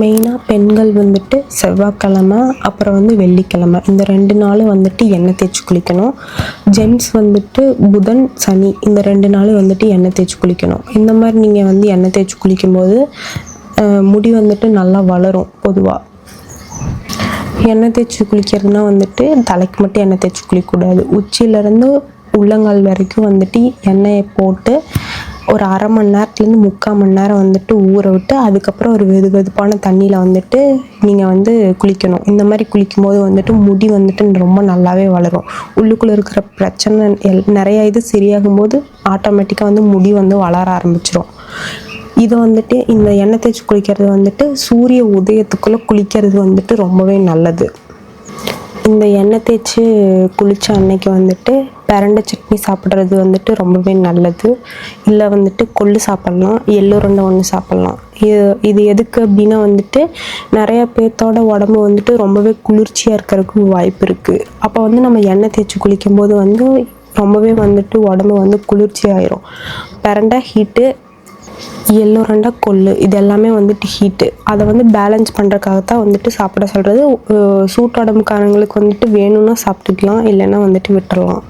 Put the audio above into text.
மெயினாக பெண்கள் வந்துட்டு செவ்வாய்க்கிழமை அப்புறம் வந்து வெள்ளிக்கிழமை. இந்த ரெண்டு நாளும் வந்துட்டு எண்ணெய் தேய்ச்சி குளிக்கணும். ஜென்ட்ஸ் வந்துட்டு புதன் சனி இந்த ரெண்டு நாளும் வந்துட்டு எண்ணெய் தேய்ச்சி குளிக்கணும். இந்த மாதிரி நீங்கள் வந்து எண்ணெய் தேய்ச்சி குளிக்கும்போது முடி வந்துட்டு நல்லா வளரும் பொதுவாக எண்ணெய் தேய்ச்சி குளிக்கிறதுனா வந்துட்டு தலைக்கு மட்டும் எண்ணெய் தேய்ச்சி குளிக்கக்கூடாது. உச்சியிலேருந்து உள்ளங்கால் வரைக்கும் வந்துட்டு எண்ணெயை போட்டு ஒரு அரை மணி நேரத்துலேருந்து முக்கால் மணி நேரம் வந்துட்டு ஊற விட்டு அதுக்கப்புறம் ஒரு வெது வெதுப்பான தண்ணியில் வந்துட்டு நீங்கள் வந்து குளிக்கணும். இந்த மாதிரி குளிக்கும்போது வந்துட்டு முடி வந்துட்டு ரொம்ப நல்லாவே வளரும். உள்ளுக்குள்ளே இருக்கிற பிரச்சனை எல் நிறைய இது சரியாகும் போது ஆட்டோமேட்டிக்காக வந்து முடி வந்து வளர ஆரம்பிச்சிடும் இது வந்துட்டு இந்த எண்ணெய் தேய்ச்சி குளிக்கிறது வந்துட்டு சூரிய உதயத்துக்குள்ளே குளிக்கிறது வந்துட்டு ரொம்பவே நல்லது. இந்த எண்ணெய் தேய்ச்சி குளித்த அன்னைக்கு வந்துட்டு பிரண்டை சட்னி சாப்பிட்றது வந்துட்டு ரொம்பவே நல்லது. இல்லை வந்துட்டு கொள்ளு சாப்பிட்லாம் எள்ளு உருண்டை ஒன்று சாப்பிட்லாம். இது இது எதுக்கு அப்படின்னா வந்துட்டு நிறைய பேர்த்தோட உடம்பு வந்துட்டு ரொம்பவே குளிர்ச்சியாக இருக்கிறதுக்கு வாய்ப்பு இருக்குது அப்போ வந்து நம்ம எண்ணெய் தேய்ச்சி குளிக்கும்போது வந்து ரொம்பவே வந்துட்டு உடம்பு வந்து குளிர்ச்சி ஆயிரும் பிரண்டை ஹீட்டு எல்லோ ரெண்டா கொள்ளு இது எல்லாமே வந்துட்டு ஹீட்டு அதை வந்து பேலன்ஸ் பண்ணுறதுக்காக தான் வந்துட்டு சாப்பிட சொல்கிறது சூட்டோடம்புக்காரங்களுக்கு வந்துட்டு வேணும்னா சாப்பிட்டுக்கலாம் இல்லைன்னா வந்துட்டு விட்டுறலாம்.